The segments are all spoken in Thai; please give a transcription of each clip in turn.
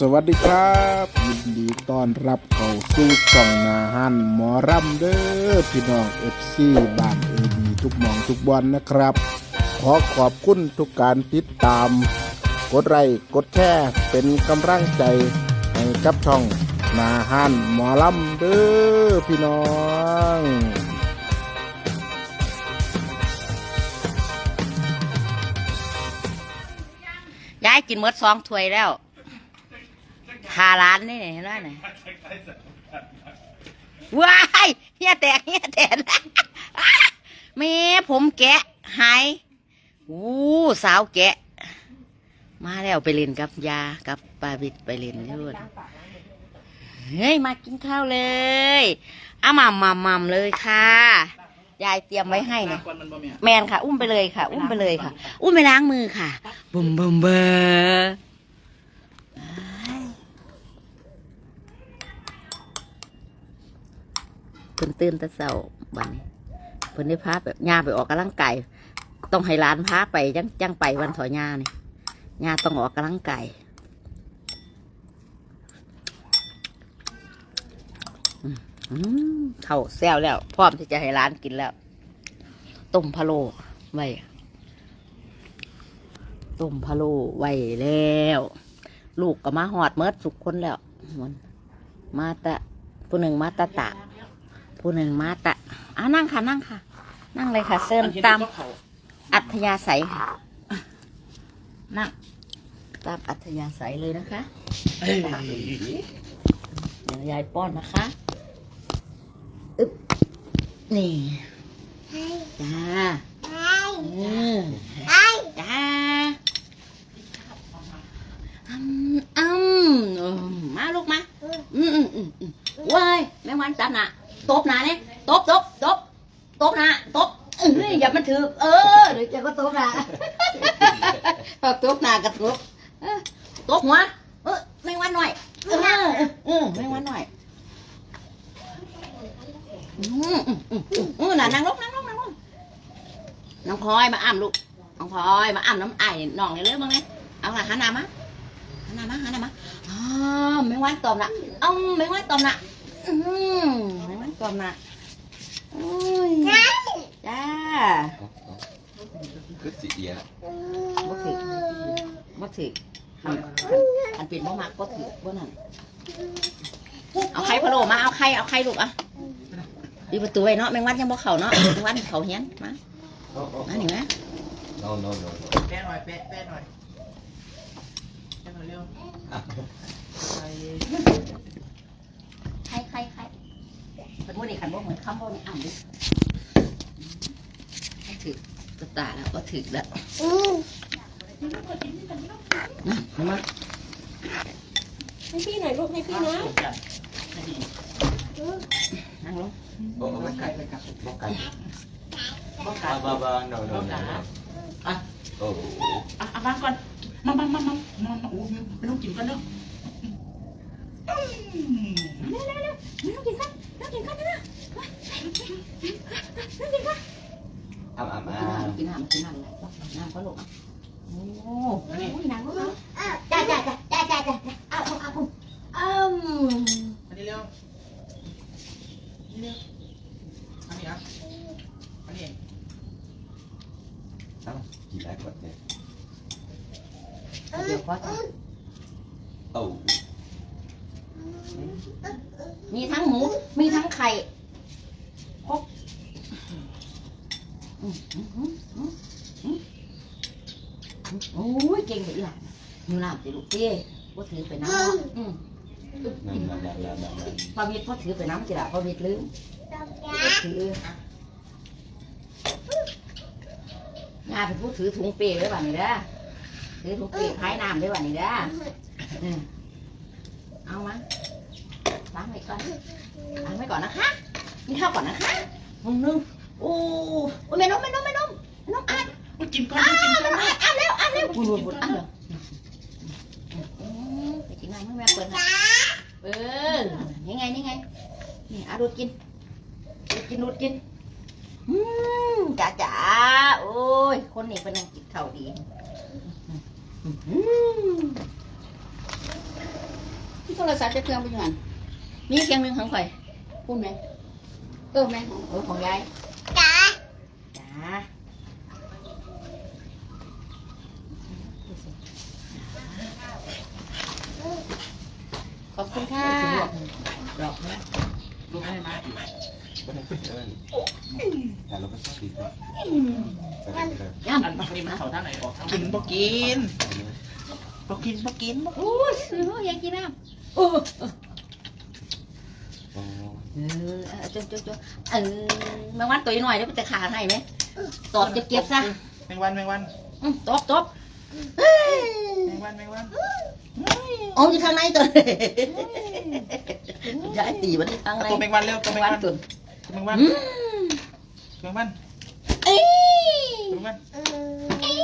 สวัสดีครับยินดีต้อนรับเข้าสู่ช่องนาฮันหมอรำเด้อพี่น้องเอฟซีบ้านเอบีทุกหมองทุกบอลนะครับ ขอขอบคุณทุกการติดตาม กดไลค์กดแชร์เป็นกำลังใจให้กับช่องนาฮันหมอรำเด้อพี่น้องยายกินหมดสองถ้วยแล้ว หาร้านนี่เห็นไหมเนี่ยว้ายเฮียแตกเฮียแตกแม่ผมแกะหายอู้สาวแกะ มาแล้วไปเล่นกับยากับปาบิดไปเล่นด้วยเฮ้ยมากินข้าวเลยเอามามามัมเลยค่ะ ยายเตรียมไว้ให้เนี่ยแมนค่ะ อุ้มไปเลยค่ะ อุ้มไปเลยค่ะ อุ้มไปล้างมือค่ะบุมบุมเบอร์ เพิ่นตื่นแต่เช้าบัดนี้เพิ่นได้พาแบบย่าไปออกกำลังกายต้องให้ร้านพาไปจังจังไปวันถอย่านี่ย่าต้องออกกำลังกายเข้าแซวแล้ว พร้อมที่จะให้ร้านกินแล้วต้มพะโล้ไว้ต้มพะโล้ไว้แล้ว ลูกก็มาหอดเมิดสุกคนแล้วมันมาตะผู้หนึ่งมาตะตะ ผู้หนึ่งมาตะอะนั่งค่ะนั่งค่ะ นั่งเลยค่ะเซินตามอัธยาศัยค่ะนั่งตามอัธยาศัยเลยนะคะเดี๋ยวยายป้อนนะคะอึ๊บนี่จ้าเออจ้าอืมอืมเออมาลูกมา อืมอืมอืมอืมเว้ยแม่วันจับหนะ ตบหนาเนี่ยตบตบตบตบหนาตบเอ้ยอย่ามันถือเออเดี๋ยวจะก็ตบหนา พอตบหนากระทบเออตบหัวเออแม่งวันหน่อยเออเออแม่งวันหน่อยอืมอืมอืมอืมอืมน่ะนั่งลงนั่งลงนั่งลงน้องพลอยมาอ้ำลูกน้องพลอยมาอ้ำน้ำไอ้น้องเนี่ยเรื่องบ้างไหมเอาล่ะหันหน้ามาหันหน้ามาหันหน้ามา อ้าวไม่วันตอมละเอ้าไม่วันตอมละอืมไม่วันตอมละอุ้ยจ้า คือสีเอียบ่ถือบ่ถืออันอันเป็นบ่มักบ่ถือบ่นั่นเอาไข่พะโล้มาเอาไข่เอาไข่ลูกอะดีประตูไว้เนาะแมงวันยังบ่เข้าเนาะแมงวันเขาเฮียนมามาหนิแม่โน่โน่โน่แปะหน่อยแปะแปะหน่อยแปะหน่อยเร็วไข่ไข่ไข่เป็นบ่นี่ขันบ่เหมือนคำบ่นี่อ่านดิบ่ถือ ตะตาแล้วบ่ถือแล้วนะมาให้พี่หน่อยลูกให้พี่นะนั่งลงโอ้ไม่ไก่ไม่ไก่ไม่ไก่บ้องกับ้าดบ้าบ้าโน่โน่บ้องโน่กัดอะโอ้อะเอาวางก่อนมามามามามามาโอ้ยไม่ต้องกินกันเนาะเร็วเร็วเร็วน้องกินกันน้องกินกันนะน้องกินกัน อ้ามอ้ามอ้ากินมน้ำกินน้ำกินน้ำเลยน้ำก็ลงโอ้โหอุ้ยหนังลูกจ้าจ้าจ้าจ้าจ้าจ้าเอาเอาเอาอืมอันนี้เร็วนี่เร็วอันนี้อะอันนี้เอ้ากี่ไรกดเนี่ยเดี๋ยวพอจะโอ้มีทั้งหมูมีทั้งไข่ครบอืมอืมอืมอืมอืม โอ้ยเก่งเลยล่ะอยู่น้ำสิลูกเจ้ว่าถือไปน้ำอืมนั่นนั่นนั่นนั่นนั่นพอวิทย์พ่อถือไปน้ำจิละพอวิทย์ลืมพ่อถืองาเป็นผู้ถือถุงเปไว้บ้านนี้เด้อถือถุงเปขายน้ำไว้บ้านนี้เด้อเอามาล้างไว้ก่อนล้างไว้ก่อนนะคะนี่ข้าวก่อนนะคะนึ่งหนึ่ง โอ้โอ้แม่นมแม่นมแม่นมแม่นมอ่านกูกินก่อนอ่านกูกินก่อนอ่านอ่านเร็วอ่านเร็วบุญบุญบุญอ่านเร็วอืมไปกินน้ำให้แม่เปิดให้เออนี่ไงนี่ไงนี่อาดูดกินดูดกินดูดกินอืมจ๋าจ๋าโอ้ย คนนี้เป็นยังกินข้าวดีอืมโทรศัพท์จะเครื่องไปอยู่หันมีเครื่องหนึงของข่อยพูดไหมเออแม่ของเออของยาย จ๋า จ้าขอบคุณค่ะ ดอกนะลูกให้มาอีก ก็ได้เพื่อน แต่เราก็ชอบดีครับย่อันนี้มันเขาทางไหนออกทางกินบ่กินบ่กินบ่กินบ่โอ้ยซื้ออยากกินน้ำโอ้อ๋อเออเออจนจนจนเออแมงวันตัวหน่อยเดี๋ยวมันจะขาให้ไหมตอบเก็บเก็บซะแมงวันแมงวันอืมตบตบ แมงวันแมงวันโอ้ยอยู่ข้างในตัวย้ายตีมันที่ข้างในตัวแมงวันเร็วตัวแมงวันวันตุนตัวแมงวันอืมแมงวันเอ้ยตัวแมงวันเอ้ย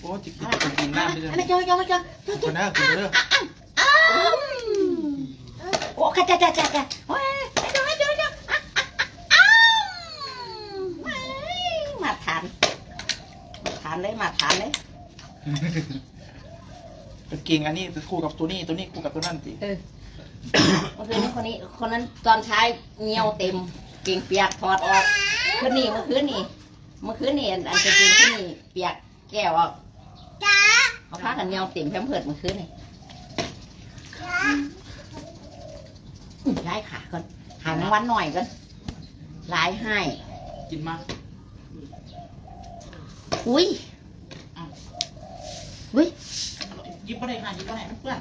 โอ้จิกจิกกินกินน้ำไปเลยอันนั้นจอยจอยจอยจอยคนหน้ากินเด้ออ้าวโอ้ข้าจ้าจ้าจ้าจ้าโอ้ยจอยจอยจอยอะอะอะอ้าวเฮ้ยมาทานมาทานเลยมาทานเลย เป็นกิ่งอันนี้คู่กับตัวนี้ตัวนี้คู่กับตัวนั่นสิเออเมื่อคืนนี้คนนี้ คนนั้นตอนใช้เงียวเต็ม เก่งเปียกถอดออกคืนนี้เมื่อคืนนี้เมื่อคืนนี้อันอันจะกินที่นี่เปียกแก้วออกจ๋าเขาพากันเงียวเต็มแพมเพิดเมื่อคืนนี่จ๋าอื้อย้ายขาก่อนหาแมงวันหน่อยก่อนลายให้ กินมาอุ้ย อุ้ยยิบก็ได้ค่ะยิบก็ได้เพื่อน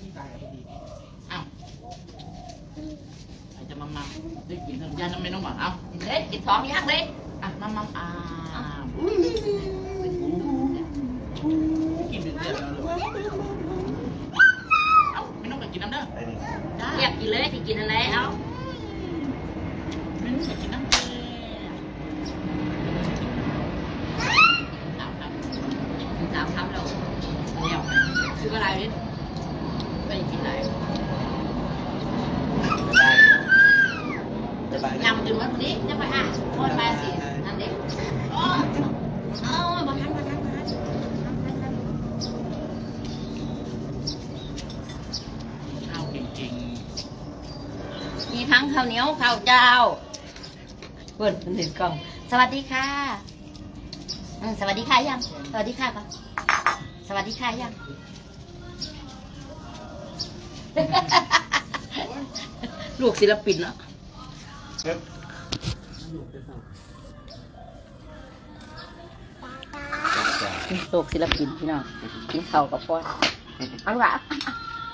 นี่ตายพอดีอ้าวใครจะมามาได้กินทั้งยาน้ำไม่ต้องหวานเอาเล็ดกินท้องยากเลยอะมามาอ่ากินเดือดแล้วเลยเอ้าไม่ต้องไปกินน้ำเด้อไอ้นี่ได้เรียกกินเลยที่กินอะไรเอาไม่ต้องไปกินน้ำเด้อเอาครับ สามคำเรา เดี๋ยว ซื้ออะ ไรนิดไปกินอะไรได้ได้ได้ยำจนวันนี้จะไปอะโอนไปสินั่นเด็กโอ้โอ้ยมาทันมาทันมาทันข้าวเก่งมีทั้งข้าวเหนียวข้าวเจ้าเปิดหนึ่งกล่อง สวัสดีค่ะอืมสวัสดีค่ะยัง สวัสดีค่ะก่อนสวัสดีค่ะยัง ลูกศิลปินเนาะลูกศิลปินพี่น้องกินข้าวกับพ่อเอาลูกอะ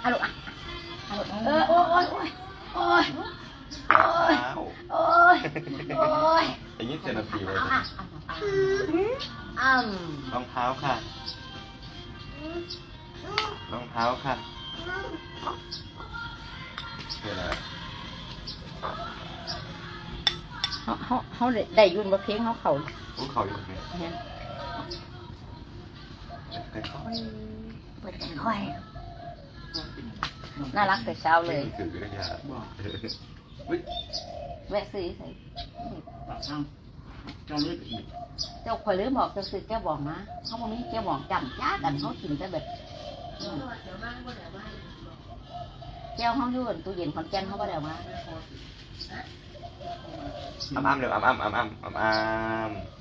เอาลูกอะเอาลูกเออโอ้ยโอ้ยโอ้ยโอ้ยอ้าวโอ้ยโอ้ยอย่างนี้เจ็ดนาทีเลยเอาอะอืมรองเท้าค่ะรองเท้าค่ะ เป็นอะไรเขาเขาเขาได้ยุ่นว่าเพลงเขาเขาอุ้งเขาอยู่ไหนเนี่ยใครเขาเปิดค่อย น่ารักแต่เช้าเลยถือกันยาๆบอกอุ้ยแวะซื้อใส่ปากทางเจ้าเลือดอีกเจ้าคอยลืมบอกเจ้าซื้อแก้วบอกมาเขาบอกนี้แก้วบอกจำจ้ากันเขากินแต่แบบอืม แก้วเขาอยู่นตู้เย็นคอนแกนเขาบ่ได้เอามาอ้ำอ้ำเดี๋ยวอ้ำอ้ำอ้ำอ้ำอ้ำอ้ำ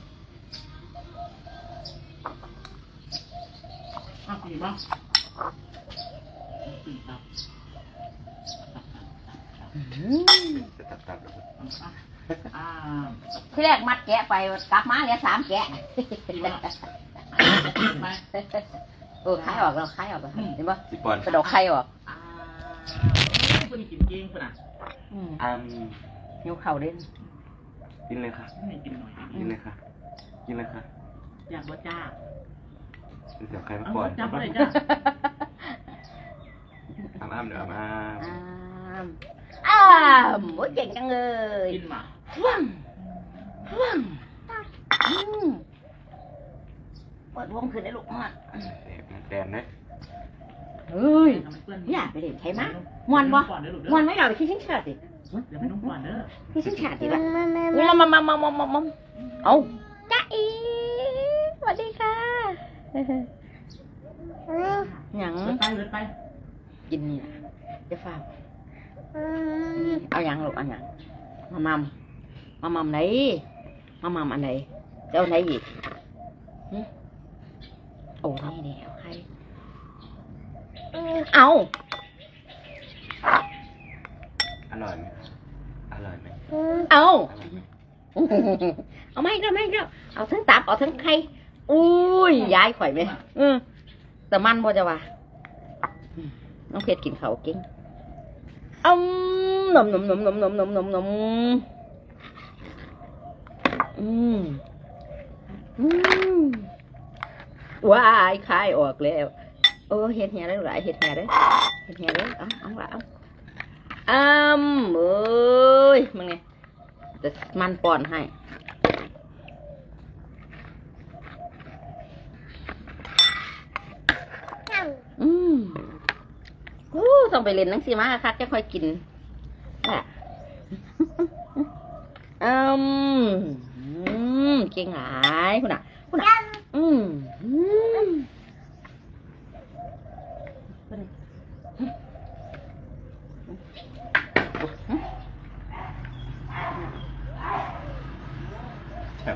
อ้าวกินบ้างกินครับจะตัดตัดอ่าที่แรกมัดแกะไปกลับมาเหลือสามแกะ เออคายออกแล้วคายออกแล้วเห็นปะสิบปอนกระดอกไข่ออกอ่าคนกินเก่งขนาดอืมอ้ำหิวเข่าเด่นกินเลยค่ะไม่กินหน่อยกินเลยค่ะ กินเลยค่ะอยากว่าจ้าเดี๋ยวใครมาเอาก่อว่านจ้าอะไรจ้าอ้ำอ้ำเดี๋ยวอ้ำอ้ำอ้ามอ้ามโอ้ยเก่งจังเลยกินมาว่างว่างอืมเปิดวงขึ้นได้ลูกมา แดนนะเฮ้ยอยากไปเล่นใช่ไหมมวนบ่มวนไหมเราไปที่ชิ้นขาดสิเดี๋ยวไม่ต้องก่อนเด้อที่ชิ้นขาดสิละมามามามามามาเอาจ้าอีสวัสดีค่ะหยังเลือดไปเลือดไปหกินนี่นะจะฟ้าวเอาหยังลูกเอาหยังมามัมมามัมไหนมามัมอันไหนจะเอาไหนอีกหึ โอ้นี่นี่เอาใครเอาอร่อยไหมอร่อยไหมเอาอร่อยไหมเอาไม่ก็ไม่ก็เอาทั้งตับเอาทั้งไข่อุ้ยย้ายข่อยไหมเออแต่มันบ่จะว่าอืมน้องเพชรกินเขาวเก่งอืมนมนมนมนมนมนมนมนมอืมอืม ว้ายคายออกแล้วโอ้เห็ดเหียได้หลายเห็ดเหียได้เห็ดเหียได้เอาเอาละเอาอืมเอ้ยมันไงแต่มันป้อนให้อืมอู้ต้องไปเล่นหนังสือมาคักจะค่อยกินอะอืมอืมเก่งหลายคุณอะคุณอะอืมอืม แซ่บคือแซ่บ เอ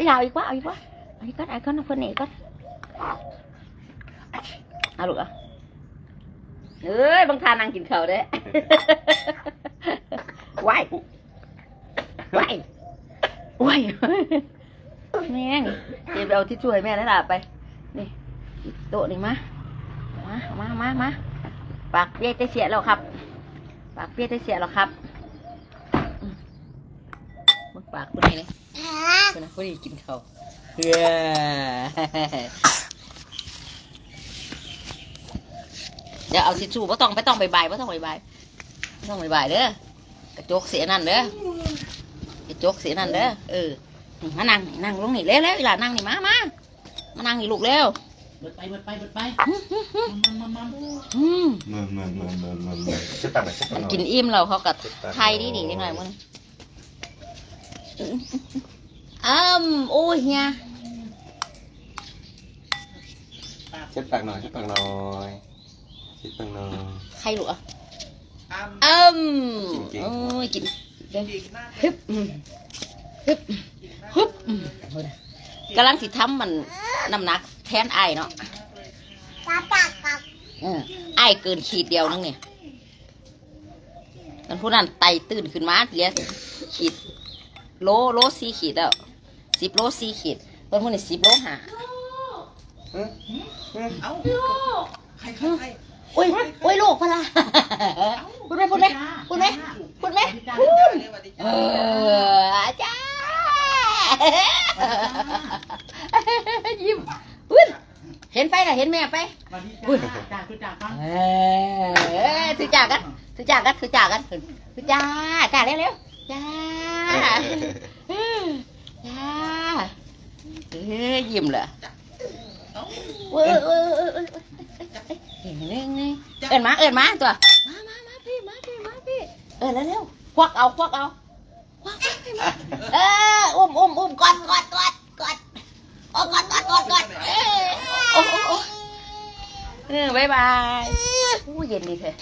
าเอาอีกว่าเอาอีกว่าเอาอีกก็เอาก็น้องคนนี้ก็เอาลูกอะเอ้ยบางทานนางกินเขาวเด้ไหวไหวไหวแม่งเดี๋ยวไปเอาที่ช่วยแม่นั่นล่ะไป นี่โต๊ะนี่มา มา มา มามา ปากเปียกจะเสียแล้วครับ ปากเปียกจะเสียแล้วครับมึงปากคุณนี่เลยคุณนะคุณนี่กินเขาเฮ้ยเดี๋ยวเอาทิชชู่ไม่ต้องไม่ต้องใบใบไม่ต้องใบใบไม่ต้องใบใบเด้อกระจกเสียนั่นเด้อกระจกเสียนั่นเด้อเออมานั่งนั่งลงนี่เร็วเร็วเวลานั่งนี่มามามานั่งนี่ลูกเร็ว เบิดไปเบิดไปเบิดไปมัมมัมมัมอืมเมื่อเมื่อเมื่อเมื่อเมื่อมเช็ดปากหน่อยเช็ดปากหน่อยกินอิ่มแล้วเขากับไทยดีดียังไงมึงอ้มโอ้ยเฮียเช็ดปากหน่อยเช็ดปากหน่อยเช็ดปากหน่อยใครหรออ้ามอ้มจริงๆโอ้ยกินเด้ฮึบฮึบฮึบกำลังสิทำมันน้ำหนัก แทนไอ้ายเนาะเออไอ้ายเกินขีดเดียวนึงเนี่ยมันผู้นั้นไตตื่นขึ้นมาเหลียขีดโลโลสี่ขีดแล้วสิบโลสี่ขีดเพิ่นผู้นี้สิบโลห้าเอ้าใครใครใครโอ้ยโอ้ยลูกพะละพูดไหมพูดไหมพูดไหมพูดไหมพูดเอออาจารย์ยิ้ม พูดเห็นไปน่ะเห็นแม่ไปมาดีจ้าจ้าจ้าจ้าเออถือจ่ากันถือจ่ากันถือจ่ากันถือจ่าจ่าเร็วเร็วๆจ้าจ้าเอ้ยยิ้มเหรอเว้ยเว้ยเว้ยเว้ยเห็นไหมไงเอินมาเอินมาตัวมามามาพี่มาพี่มาพี่เออแล้วเร็วควักเอาควักเอาควักเอาให้มาเอออุ้มอุ้มอุ้มกอดกอดกอดก อดโอ้กอดกอดกอดกอดเออโอ้โอ้โอ้เออบายบายอู้เย็นดีเถอะ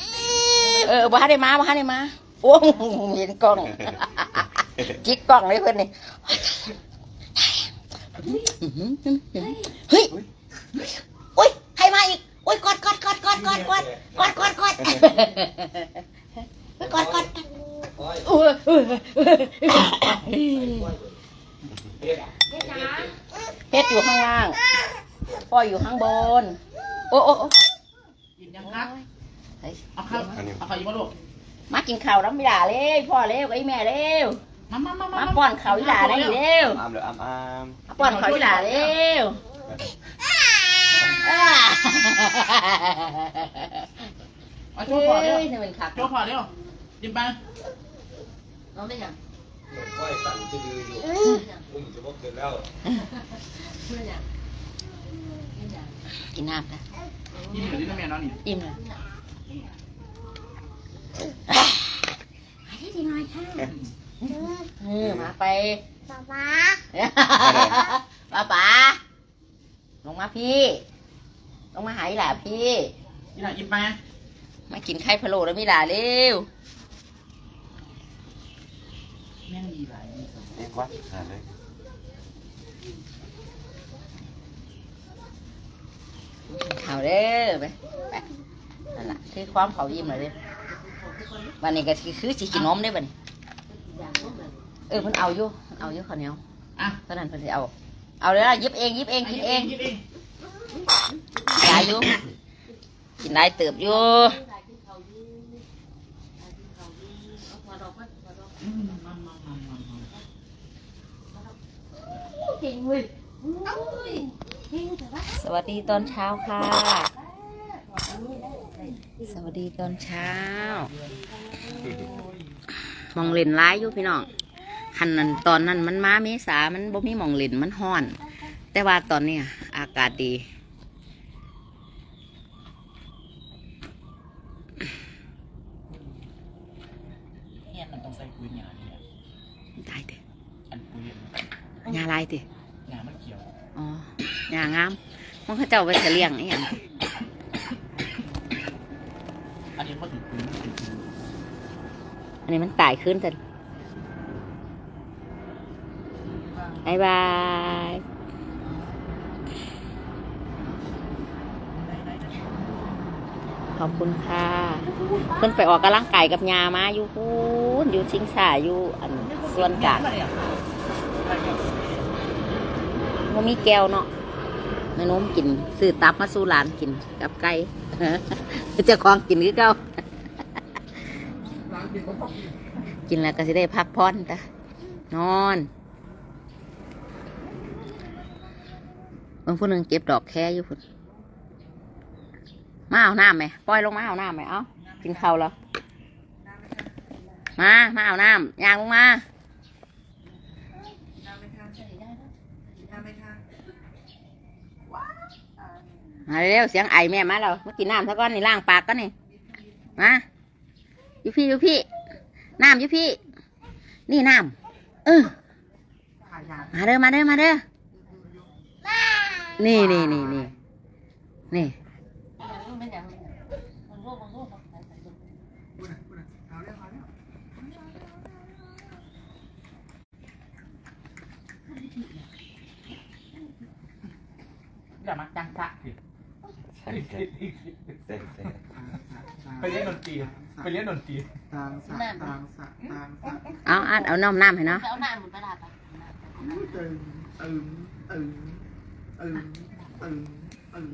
เออบ้าได้มาบ้าได้มาโอ้เห็นกล้องจิกกล้องเลยเพื่อนนี่เฮ้ยโอ้ยใครมาอีกโอ้ยกอดกอดกอดกอดกอดกอดกอดกอดกอดกอดกอดโอ้ย เอ้ยเพชรอยู่ข้างล่างพ่ออยู่ข้างบน โอ้โอ้โอ้กินยังครับเอาข้าวเอาข้าวยิ้มมาลูกมากินข้าวน้ำไม่ด่าเลยพ่อเร็วไอ้แม่เร็วมามามามาป้อนข้าวอีหลาได้เร็วอ้ามเลยอ้ามอ้ามมาป้อนข้าวอีหลาเร็วอ่าเอาโชเฮ้ว์พอเร็วยนี่เป็นคักโชว์พอเร็วยิ้มไปน้องได้ยัง ไหวตันจะดืออยู่มึงจะบอกเกินแล้วกินน้ำนะยิ้มอยู่ที่น้ำแม่นอนนี่อิ่มเลยเออมาไปป๊าป๊าป้าป๋าลงมาพี่ลงมาหาอีหล่าพี่นี่หน่อยหยิบมามากินไข่พะโล้แล้วมีหล่าเร็ว แม่งดีหลาย ดีสุดเรียกว่าหาเลยเอาเด้อไปไปนั่นแหละคือความเขายิ้มเลยเด้อวันนี้ก็คือคือสิกินนมได้อบัดนี้เออมันเอาอยู่มันเอาอยู่ข้าวเหนียวอะตอนนั้นเพิ่นสิเอา เอาเลยล่ะหยิบเองหยิบเองกินเองหยิบเองยายอยู่กินได้เติบอยู่ อืมมามามามามา เก่งเว้ยสวัสดีตอนเช้าค่ะ สวัสดีตอนเช้า มองเล่นร้ายอยู่พี่น้องคันนั้นตอนนั้นมันมาเมษามันบ่มีมองเล่นมันห้อน แต่ว่าตอนเนี้ยอากาศดี เนี่ยมันต้องใส่ปุ๋ยหยาเนี่ย ได้เด้ อันปุ๋ย ยาลายเด้หยามันเขียวอ๋อยางามมันเขาเจ้าไปเฉลียงอีหยังอันนี้เขาถือปุ๋ยมันถือปุ๋ยอันนี้มันตายขึ้นแต่บายบายขอบคุณค่ะเพิ่นไปออกกำลังกายกับยามาอยู่พูนอยู่ชิงสาอยู่อันส่วนกลาง มันมีแก้วเนาะแม่นมกินซื้อตับมาสู้หลานกินกับไก่เจะคลองกินคือเก่ากินแล้วก็สิได้พักผ่อนตะนอนบางผู้หนึ่งเก็บดอกแค่อยู่พุ่นมาเอาน้ำไหมปล่อยลงมาเอาน้ำไหมเอากินข้าวแล้วมา มาเอาน้ำยางลงมา มาเร็วเสียงไอแม่มาแล้วมากินน้ำซะก่อนนี่ล้างปากก่อนนี่มาอยู่พี่อยู่พี่น้ำอยู่พี่ นี่น้ำเออมาเด้อมาเด้อมาเด้อนี่นี่นี่นี่นี่อย่ามาจังพระสิ ช่ใช่ใช่ใช่ไปเรียนดนตรีไปเรียนดนตรีตางสะตางสะตางสะเอาอัดเอาน้ำน้ำให้เนาะเอาหน้าหมุนไปลาไปตึงตึงตึงตึงตึงตึง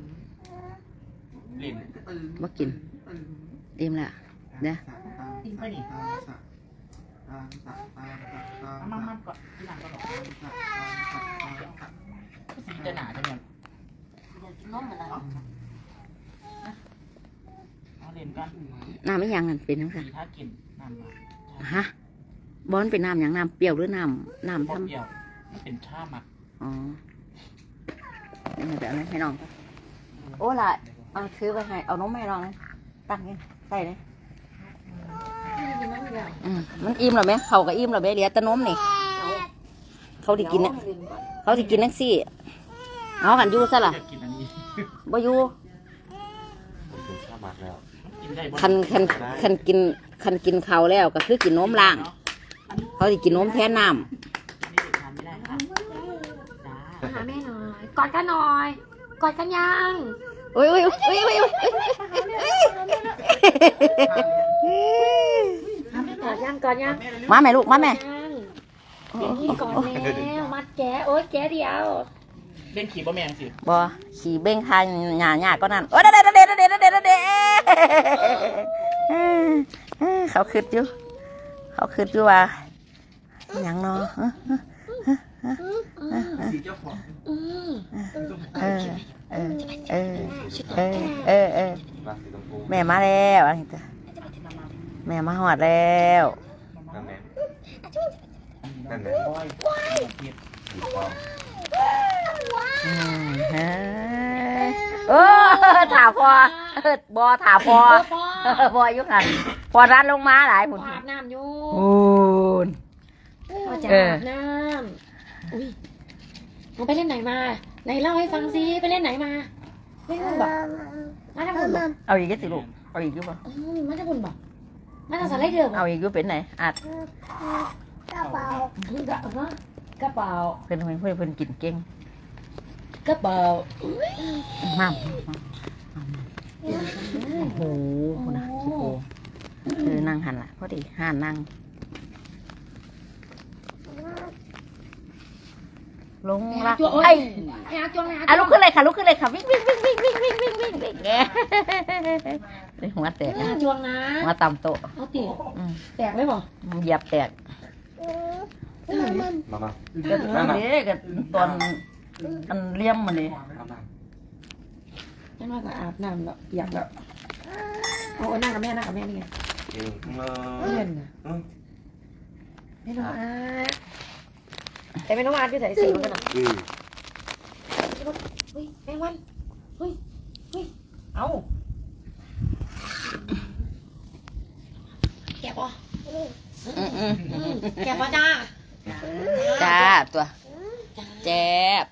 เล่นตึงบ่กินตึงอิ่มละเด้อกินไปนี่ตางสะตางสะตางสะตางมาสะมามาก่อนที่หลังก็หรอกตางสะตางสะตางสะสีจะหนาจังเนี่ยเดี๋ยวกินนมเหมือนกัน เอาเล่นกันน้ำไม่ยังนั่นเป็นจังสีซั่นถ้ากินน้ำมาฮะบอนเป็นน้ำหยังน้ำเปรี้ยวหรือน้ำน้ำพอทำเดียวมันเป็นชาหมักอ๋อนี่แบบนี้ให้น้องโอ้ล่ะเอาซื้อไปให้เอานมให้น้องนะตั้งนี่ใส่เลยกินนมเดียวอืมมันอิ่มหรอไหมเขาก็อิ่มหรอไหมเหลือแต่นมนี่เขาที่กินเนี่ยเขาที่กินนักซี่เอากันอยู่ซะล่ะอยากกินอันนี้บ่อยู่ เป็นข้าวหมักแล้ว กินได้บ่ คันคันคันกินคันกินเขาวแล้วก็คือกินนมล่าง เขาที่กินนมแทนน้อันนี้ทานไม่ได้ค่ะจ้าหาแม่หน่อยกอดกันหน่อยกอดกันยังำอุ้ยอุ้ยอุ้ยอุ้ยอุ้ยกอดยังกอดยังมาแม่ลูกมาแม่ยังกินก่อนแล้วมัดแกะโอ๊ยแกะเดียว เล่นขี่บ่แมงสิบ่ขี่เบ้งทายหยาหยาก็นั่นโอ้ยเด็ดเด็ดเด็ดเด็ดเด็ดเด็ด เขาคืดอยู่ เขาคืดอยู่ว่าหยังเนาะสีเจ้าของอืมเออเออเออเออเออเออแม่มาแล้วอันนี้จ้ะแม่มาหอดแล้วนั่นแหละนั่นและบอยเก็บสีทองอืมเฮ้ย เออถาพอเออบอถาพอพ่อเออบออยู่กันพอร้านลงมาหลายหุ่นอาบน้ำอยู่โอ้นพ่อจะเอออาบน้ำอุ้ยหนูไปเล่นไหนมา ไหนเล่าให้ฟังสิไปเล่นไหนมาไม่รู้บอกมาทางบุญบอกเอาอีกสิลูกเอาอีกอยู่บ่อืมมาทางบุญบอกมาทางสไลเดอร์บอเอากอีกอยู่เป็นไหนอาจกระเป๋าอืมกระเป๋ากระเป๋าเพิ่นเพิ่นเพิ่นเพิ่นกินเก่ง กระเป๋ามาโอ้โหคุณนะโอ้โหคือนั่งหันละพอดีห่านนั่ง ลงรักจัวโอ้ไอ้ยให้อาจวงให้อะลุกขึ้นเลยค่ะลุกขึ้นเลยค่ะวิ่งวิ่งวิ่งวิ่งวิ่งวิ่งวิ่งวิ่งวิ่งแกเลยหัวแตกให้อาจวงนะหัวต่ำโตะเอาติอืมแตกไหมบอกเหยียบแตกมามาก็นั่นเด้ก็ตอน อันเลี่ยมมันนี่เอามานั่นว่าก็อาบน้ำแล้วอยากแล้วเอาเอานั่งกับแม่นั่งกับแม่นี่ไงเก่งมาเล่นนะอืมไม่น้องอาร์ตแต่ไม่น้องอาร์ตที่ใส่สีมันกันอะอืมเฮ้ยแมงวันเฮ้ยเฮ้ยเอาแกะปะอืมอืมแกะปะจ้าจ้าตัวแจ๊บ